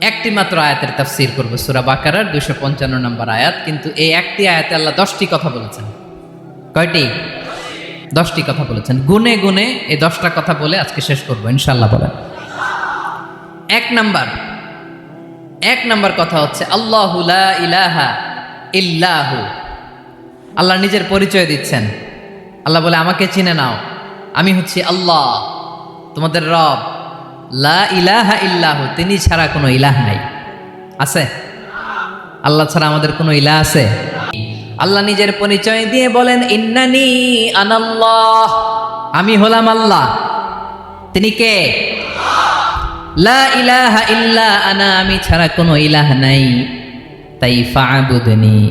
একটি মাত্র আয়াতের তাফসির করব, সুরা বাকারার দুশো পঞ্চান্ন নম্বর আয়াত। কিন্তু এই একটি আয়াতে আল্লাহ দশটি কথা বলেছেন। কয়টি? দশটি কথা বলেছেন। গুনে গুনে এই দশটা কথা বলে আজকে শেষ করব ইনশাল্লাহ বলেন। এক নাম্বার এক নাম্বার কথা হচ্ছে, আল্লাহু ইলাহা ইল্লাহু। আল্লাহ নিজের পরিচয় দিচ্ছেন। আল্লাহ বলে, আমাকে চিনে নাও। আমি হচ্ছি আল্লাহ, তোমাদের রব। লা ইলাহা ইল্লাহু, তিনি ছাড়া কোনো ইলাহ নাই। আছে? আল্লাহ ছাড়া আমাদের কোনো ইলাহ আছে? আল্লাহ নিজের পরিচয় দিয়ে বলেন, ইন্নানি আনাল্লাহ। আমি হলাম আল্লাহ। তিনি কে? লা ইলাহা ইল্লা আনা, আমি ছাড়া কোনো ইলাহ নাই। তাই ফাবুদনি,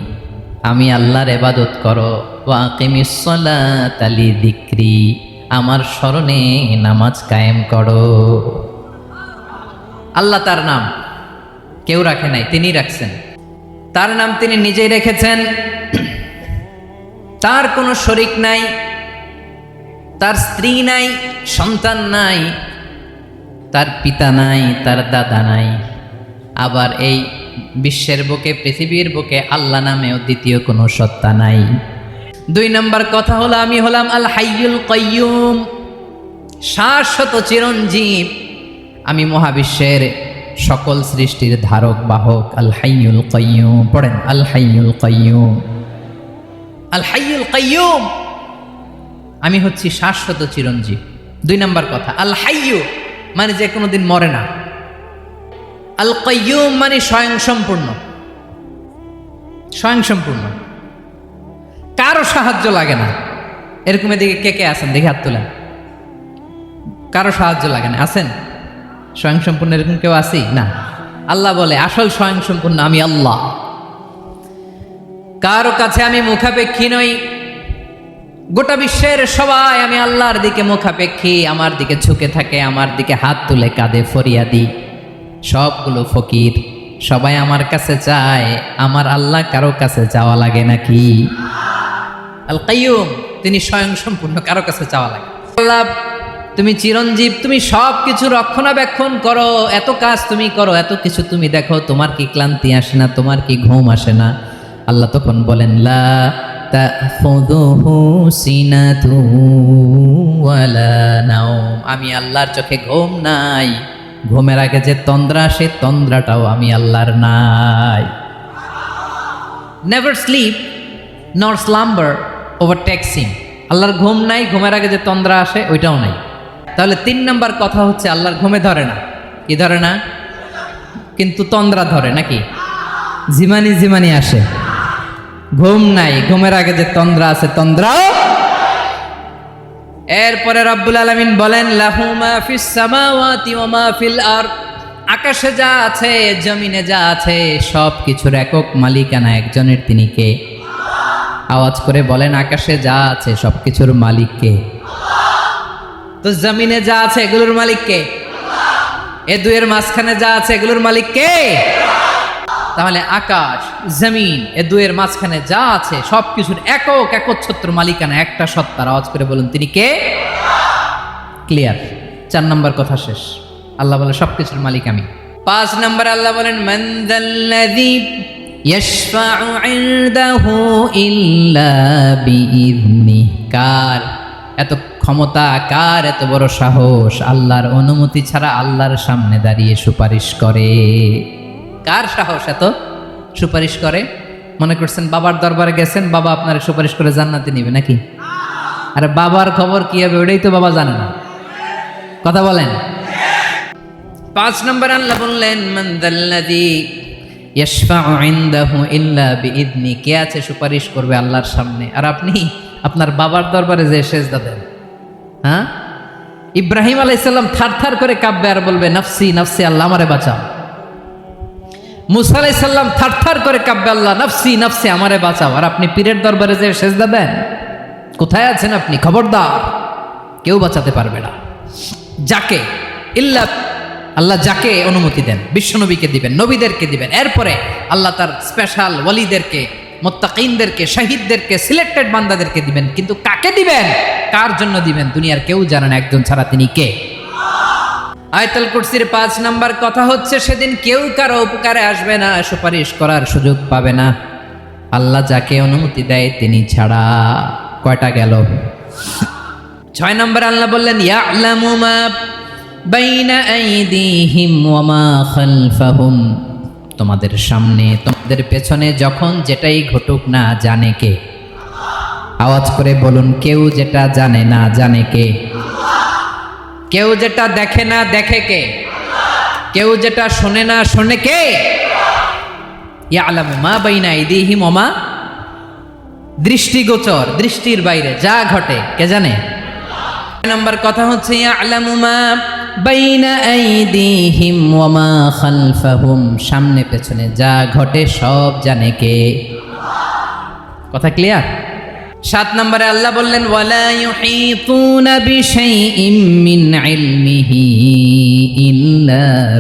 আমি আল্লাহর ইবাদত করো। ওয়াকিমিস সালাত আলি যিকরি আমার স্মরণে নামাজ কায়েম করো। আল্লাহ তার নাম। কেউ রাখে নাই তিনি রাখছেন। তার নাম তিনি নিজেই রেখেছেন। তার কোনো শরিক নাই, তার স্ত্রী নাই, সন্তান নাই, তার পিতা নাই, তার দাদা নাই। আবার এই বিশ্বের বুকে, পৃথিবীর বুকে আল্লাহ নামেও দ্বিতীয় কোনো সত্তা নাই। দুই নম্বর কথা হলো, আমি হলাম আল হাইয়ুল কয়ুম শাশ্বত চিরঞ্জীব। আমি মহাবিশ্বের সকল সৃষ্টির ধারক, বাহক, আল হাইয়ুল কয়ুম পড়েন, আল হাইয়ুল কয়ুম আল কয়ুম আমি হচ্ছি শাশ্বত চিরঞ্জীব। দুই নম্বর কথা, আল মানে যে কোনো দিন মরে না। আল কয়ুম মানে স্বয়ং সম্পূর্ণ। স্বয়ং সম্পূর্ণ। কারও সাহায্য লাগে না। এরকম এদিকে কে কে আছেন? দেখে হাত তোলেন। কারও সাহায্য লাগে না। আছেন? স্বয়ং সম্পূর্ণ এরকম কেউ আছি না। আল্লাহ বলে, আসল স্বয়ং সম্পূর্ণ আমি আল্লাহ। কারও কাছে আমি মুখাপেক্ষী নই। গোটা বিশ্বের সবাই আমি আল্লাহর দিকে মুখাপেক্ষী। আমার দিকে ঝুঁকে থাকে, আমার দিকে হাত তুলে কাঁধে ফরিয়াদি। সবগুলো ফকির সবাই আমার কাছে চায়, আমার আল্লাহ কারও কাছে যাওয়া লাগে নাকি? আল কাইয়ুম তিনি স্বয়ং সম্পূর্ণ কারও কাছে চাওয়া লাগে। আল্লাহ তুমি চিরঞ্জীব, তুমি সব কিছু রক্ষণাবেক্ষণ করো, এত কাজ তুমি করো, এত কিছু তুমি দেখো, তোমার কি ক্লান্তি আসে না, তোমার কি ঘুম আসে না? আল্লাহ তখন বলেন, লা আমি আল্লাহর চোখে ঘুম নাই। ঘুমের আগে যে তন্দ্রা সে তন্দ্রাটাও আমি আল্লাহর নাই। Never sleep nor slumber overtakes আল্লাহর ঘুম নাই, ঘুমের আগে যে তন্দ্রা আসে, ওইটাও নাই। তাহলে তিন নম্বর কথা হচ্ছে, আল্লাহর ঘুমে ধরে না। কি ধরে না? কিন্তু তন্দ্রা ধরে নাকি? জিমানি জিমানি আসে। ঘুম নাই, ঘুমের আগে যে তন্দ্রা আছে তন্দ্রা এরপরে রব্বুল আলমিন বলেন, লাহু মা ফিস সামাওয়াতি ওয়া মা ফিল আরদ। আকাশে যা আছে, জমিনে যা আছে সব কিছুর একক মালিকানা একজনের তিনি কে? আওয়াজ করে বলেন, আকাশে যা আছে সব কিছুর মালিক কে? তো জমিনে যা আছে এগুলোর মালিক কে? এ দুয়ের মাঝখানে যা আছে এগুলোর মালিক কে? তাহলে আকাশ, জমিন, এ দুয়ের মাঝখানে যা আছে সব কিছুর একক একচ্ছত্র মালিকানা একটা সত্তার। আওয়াজ করে বলুন, তিনি কে? ক্লিয়ার। চার নম্বর কথা শেষ। আল্লাহ বলে সব কিছুর মালিক আমি। পাঁচ নম্বর আল্লাহ বলেন মন্দাল্লাযী ইল্লা বিইذনি কার? এত ক্ষমতা কার? এত বড় সাহস। আল্লাহর অনুমতি ছাড়া আল্লাহর সামনে দাঁড়িয়ে সুপারিশ করে। কার সাহস এত? সুপারিশ করে? মনে করছেন বাবার দরবারে গেছেন, বাবা আপনার সুপারিশ করে জান্নাতে নিবে নাকি? আরে বাবার খবর কি হবে ওটাই তো বাবা জানে না। কথা বলেন। পাঁচ নম্বর আল্লাহ বললেন মান্দাল্লাদি ইল্লা বিইذনি কে আছে সুপারিশ করবে আল্লাহর সামনে? আর আপনি? আপনার বাবার দরবারে যে সেজদা দেন। হ্যাঁ? ইব্রাহিম আলাইসাল্লাম থার থার করে কাঁপবে আর বলবে, নাফসি, নফসি, আল্লাহ আমারে বাঁচাও। মুসা আলাইসাল্লাম থার থার করে কাঁপবে, আল্লাহ, নফসি নফসি, আমারে বাঁচাও। আর আপনি পীরের দরবারে যে সেজদা দেন। কোথায় আছেন আপনি? খবরদার। কেউ বাঁচাতে পারবে না। যাকে, ইল্লা আল্লাহ যাকে অনুমতি দেন, বিশ্বনবীকে দিবেন, নবীদেরকে দিবেন। এরপরে আল্লাহ তার স্পেশাল ওয়ালিদেরকে মোত্তাকিনদেরকে, শহীদদেরকে সিলেক্টেড বান্দাদেরকে দিবেন। কিন্তু কাকে দিবেন? কার জন্য দিবেন? দুনিয়ার কেউ জানে না, একজন ছাড়া তিনি কে? আয়তাল কুরসির পাঁচ নাম্বার কথা হচ্ছে, সেদিন কেউ কারও উপকারে আসবে না, সুপারিশ করার সুযোগ পাবে না। আল্লাহ যাকে অনুমতি দেয়, তিনি ছাড়া। কয়টা গেল? ছয় নম্বর আল্লাহ বললেন, ইয়ালামু মা বাইনা আইদিহিম ওয়া মা খালফাহুম। তোমাদের সামনে তোমাদের পেছনে যখন যেটাই ঘটুক না জানে কে। আওয়াজ করে বলুন, কেউ যেটা জানে না জানে কে? কেউ যেটা দেখে না দেখে কে? কেউ যেটা শোনে না শোনে কে? ইয়ালামু মা বাইনা আইদিহিম ওয়া মা দৃষ্টিগোচর, দৃষ্টির বাইরে যা ঘটে, কে জানে? নম্বর কথা হচ্ছে, ইয়ালামু মা সামনে পেছনে যা ঘটে সব জানে কে। কথা ক্লিয়ার? সাত নম্বরে আল্লাহ বললেন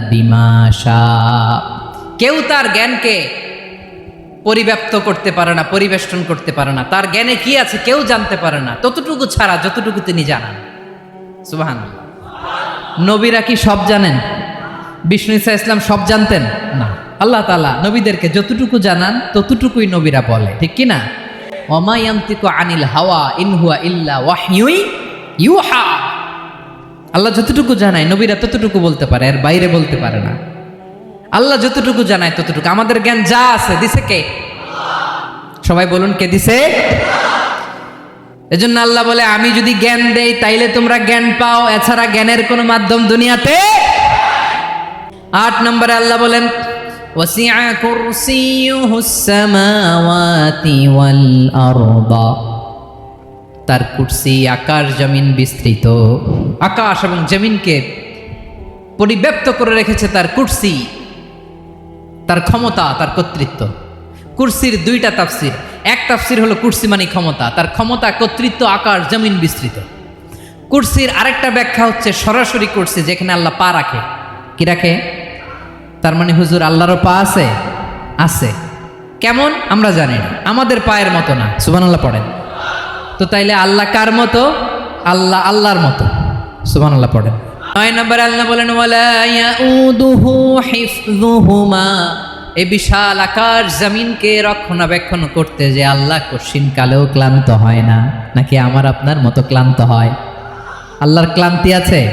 বিমা কেউ তার জ্ঞানকে পরিব্যাপ্ত করতে পারে না, পরিবেষ্টন করতে পারে না। তার জ্ঞানে কি আছে কেউ জানতে পারে না। ততটুকু ছাড়া যতটুকু তিনি জানান। সুবাহান নবীরা কি সব জানেন? বিষ্ণু ইসা ইসলাম সব জানতেন? না। আল্লাহ তালা নবীদেরকে যতটুকু জানান, ততটুকুই নবীরা বলে। ঠিক কি না? অমায়ান্তিক আনিল হাওয়া ইনহুয়া ইল্লা ওয়াহিউই ইউহা। আল্লাহ যতটুকু জানায়, নবীরা ততটুকু বলতে পারে, এর বাইরে বলতে পারে না। আল্লাহ যতটুকু জানায়, ততটুকু। আমাদের জ্ঞান যা আছে, দিছে কে? সবাই বলুন, কে দিছে? এজন্য আল্লাহ বলে, আমি যদি জ্ঞান দেই, তাইলে তোমরা জ্ঞান পাও। এছাড়া জ্ঞানের কোনো মাধ্যম দুনিয়াতে আট নম্বরে আল্লাহ বলেন তার কুর্সি আকাশ, জমিন বিস্তৃত। আকাশ এবং জমিনকে পরিব্যাপ্ত করে রেখেছে তার কুর্সি, তার ক্ষমতা, তার কর্তৃত্ব। কুর্সির দুইটা তাফসির। এক তাফসির হলো কুর্সি মানে ক্ষমতা, তার ক্ষমতা কর্তৃত্ব, আকার, জমিন বিস্তৃত। কুর্সির আরেকটা ব্যাখ্যা হচ্ছে সরাসরি কুর্সি যেখানে আল্লাহ পা রাখে। কি রাখে? তার মানে হুজুর আল্লাহরও পা আছে? আছে। কেমন? আমরা জানি না। আমাদের পায়ের মতো না। সুবান আল্লাহ পড়েন। তো তাইলে আল্লাহ কার মতো? আল্লাহ আল্লাহর মতো। সুবান আল্লাহ পড়েন। নয় নম্বর আল্লাহ বলেন, ওয়ালা ইয়াউদুহু হিফযুহুমা। এই বিশাল আকাশ জমিনকে রক্ষণাবেক্ষণ করতে যে আল্লাহ কশিন কালেও ক্লান্ত হয় না, নাকি আমার আপনার মতো ক্লান্ত হয়? আল্লাহর ক্লান্তি আছে?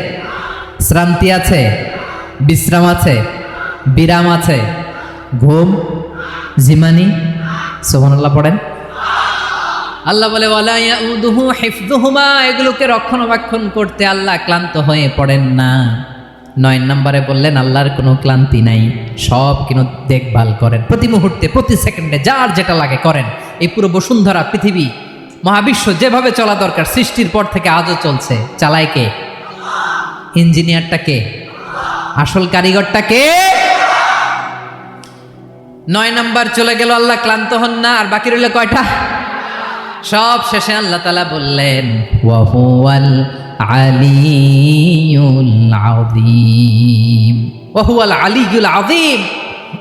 শ্রান্তি আছে? বিশ্রাম আছে? বিরাম আছে? ঘুম? জিমানি? সোহানাল্লাহ পড়েন। আল্লাহ বলে, ওয়ালা ইয়াউদুহু হিফযুহুমা, এগুলোকে রক্ষণাবেক্ষণ করতে আল্লাহ ক্লান্ত হয়ে পড়েন না। নয় নম্বরে বললেন, আল্লাহর কোনো ক্লান্তি নাই। সব কিন্তু দেখভাল করেন। প্রতি মুহূর্তে, প্রতি সেকেন্ডে যার যেটা লাগে করেন। এই পুরো বসুন্ধরা পৃথিবী, মহাবিশ্ব যেভাবে চলা দরকার, সৃষ্টির পর থেকে আজও চলছে। চালায় কে? ইঞ্জিনিয়ারটা কে? আসল কারিগরটা কে? নয় নাম্বার চলে গেল, আল্লাহ ক্লান্ত হন না, আর বাকি রইল কয়টা? সব শেষে আল্লাহ তালা বললেন আলিউল আলিউল আযীম।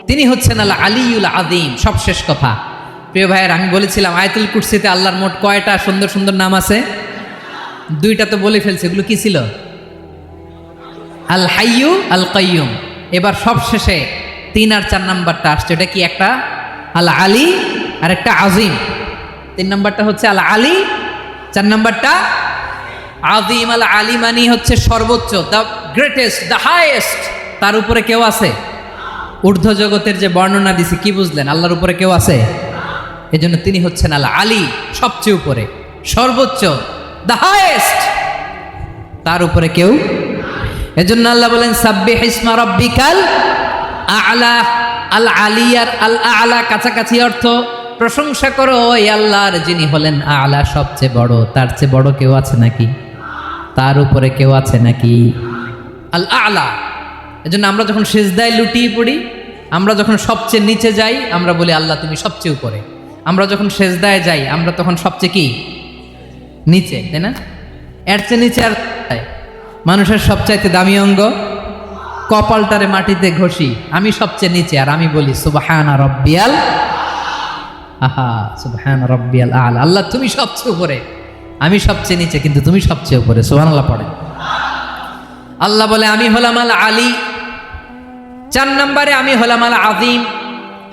তিনি হচ্ছেন আল্লাহ আলিউল আদিম সব শেষ কথা। প্রিয় ভাইয়ের, আমি বলেছিলাম, আয়াতুল কুরসিতে আল্লাহর মোট কয়টা সুন্দর সুন্দর নাম আছে? দুইটা তো বলে ফেলছে। এগুলো কি ছিল? আল হাইয়ু, আল কাইয়ুম। এবার সব শেষে তিন আর চার নাম্বারটা আসছে। এটা কি একটা? আল আলী আর একটা আজিম তিন নাম্বারটা হচ্ছে আল আলী, চার নাম্বারটা আজিম আল আলী মানি হচ্ছে সর্বোচ্চ দ্য গ্রেটেস্ট দ্য হাইয়েস্ট তার উপরে কেউ আছে? ঊর্ধ্ব জগতের যে বর্ণনা দিছি, কি বুঝলেন? আল্লাহর উপরে কেউ আছে? এজন্য তিনি হচ্ছেন আল আলী, সবচেয়ে উপরে। সর্বোচ্চ দ্য হাইয়েস্ট তার উপরে কেউ এজন্য আল্লাহ বলেন সাব্বে হিসমা রব্বিকাল আলা, আল আলিয়ার, আল আলা কাছাকাছি অর্থ, প্রশংসা করো, ওই আল্লাহর যিনি হলেন আলা সবচেয়ে বড়। তার চেয়ে বড় কেউ আছে নাকি? তার উপরে কেউ আছে নাকি? আল আলা এজন্য আমরা যখন সেজদায় লুটিয়ে পড়ি, আমরা যখন সবচেয়ে নিচে যাই, আমরা বলি, আল্লাহ, তুমি সবচেয়ে উপরে। আমরা যখন সেজদায় যাই, আমরা তখন সবচেয়ে কি? নিচে, তাই না? এর চেয়ে নিচে আর? মানুষের সবচাইতে দামি অঙ্গ? কপালটারে মাটিতে ঘষি, আমি সবচেয়ে নিচে। আর আমি বলি, সুবাহানা রব্বিয়াল আহা, সুবাহান রব্বিয়াল আল। আল্লাহ, তুমি সবচেয়ে উপরে। আমি সবচেয়ে নিচে, কিন্তু তুমি সবচেয়ে উপরে। সুবহানাল্লাহ, পড়ে। আল্লাহ বলে, আমি হলাম আল আলী। চার নম্বরে, আমি হলাম আল আদিম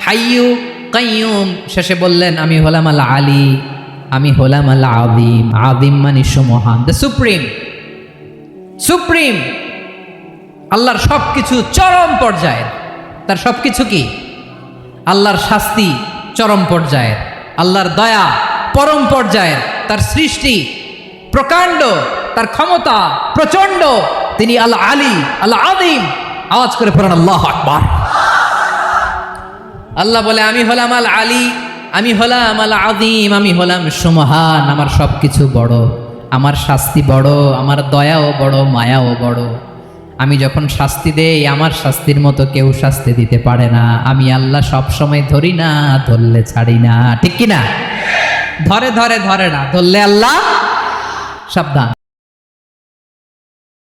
হাইয়ু, কাইয়ুম। শেষে বললেন, আমি হলাম আল আলী। আমি হলাম আল আদিম আদিম মানে সুমহান। The supreme. সুপ্রিম। আল্লাহর সব কিছু চরম পর্যায়ের। তার সব কিছু কি? আল্লাহর শাস্তি চরম পর্যায়ের। আল্লাহর দয়া পরম পর্যায়ের। তার সৃষ্টি প্রকাণ্ড, তার ক্ষমতা প্রচণ্ড। তিনি আল্লাহ আলী আল্লাহ আদিম আওয়াজ করে পড়ান, আল্লাহ আকবার। আল্লাহ বলে, আমি হলাম আল আলী আমি হলাম আল আদিম আমি হলাম সুমহান। আমার সব কিছু বড়। আমার শাস্তি বড়, আমার দয়াও বড়, মায়াও বড়। আমি যখন শাস্তি দেই, আমার শাস্তির মতো কেউ শাস্তি দিতে পারে না। আমি আল্লাহ সব সময় ধরি না, ধরলে ছাড়ি না। ঠিক কি না? ধরে ধরে ধরে না ধরলে আল্লাহ সাবধান।